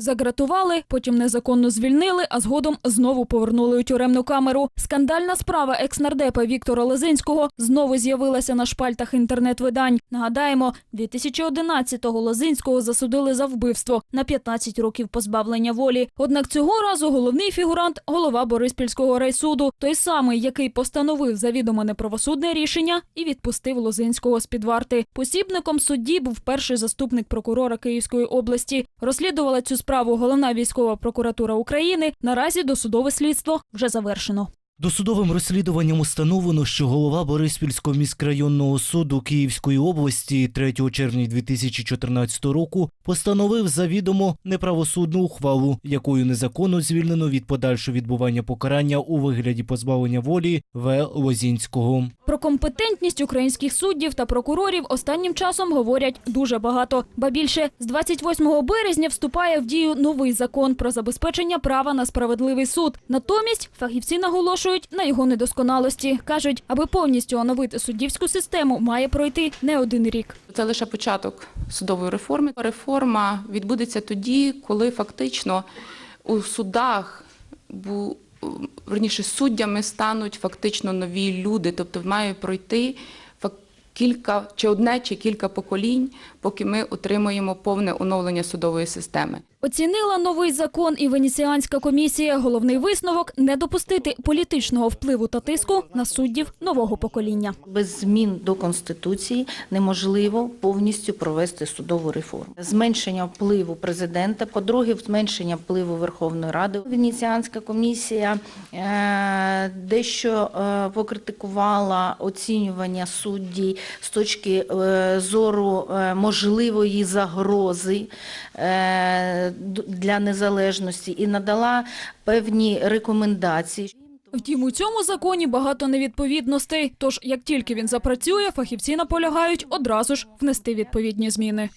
Загратували, потім незаконно звільнили, а згодом знову повернули у тюремну камеру. Скандальна справа екс-нардепа Віктора Лозинського знову з'явилася на шпальтах інтернет-видань. Нагадаємо, 2011-го Лозинського засудили за вбивство на 15 років позбавлення волі. Однак цього разу головний фігурант – голова Бориспільського райсуду, той самий, який постановив завідомо неправосудне рішення і відпустив Лозинського з-під варти. Посібником судді був перший заступник прокурора Київської області. Розслідувала цю справу головна військова прокуратура України. Наразі досудове слідство вже завершено. Досудовим розслідуванням установлено, що голова Бориспільського міськрайонного суду Київської області 3 червня 2014 року постановив завідомо неправосудну ухвалу, якою незаконно звільнено від подальшого відбування покарання у вигляді позбавлення волі В. Лозінського. Про компетентність українських суддів та прокурорів останнім часом говорять дуже багато. Ба більше з 28 березня вступає в дію новий закон про забезпечення права на справедливий суд. Натомість фахівці наголошують на його недосконалості. кажуть, аби повністю оновити суддівську систему, має пройти не один рік. Це лише початок судової реформи. Реформа відбудеться тоді, коли фактично у судах верніше суддями стануть фактично нові люди, тобто має пройти кілька чи одне чи кілька поколінь, поки ми отримуємо повне оновлення судової системи. Оцінила новий закон і Венеціанська комісія. Головний висновок не допустити політичного впливу та тиску на суддів нового покоління. Без змін до конституції неможливо повністю провести судову реформу. Зменшення впливу президента, по-друге, зменшення впливу Верховної Ради. Венеціанська комісія е, дещо е, покритикувала оцінювання судді з точки е, зору можливої загрози для незалежності і надала певні рекомендації. Втім, у цьому законі багато невідповідностей. Тож, як тільки він запрацює, фахівці наполягають одразу ж внести відповідні зміни.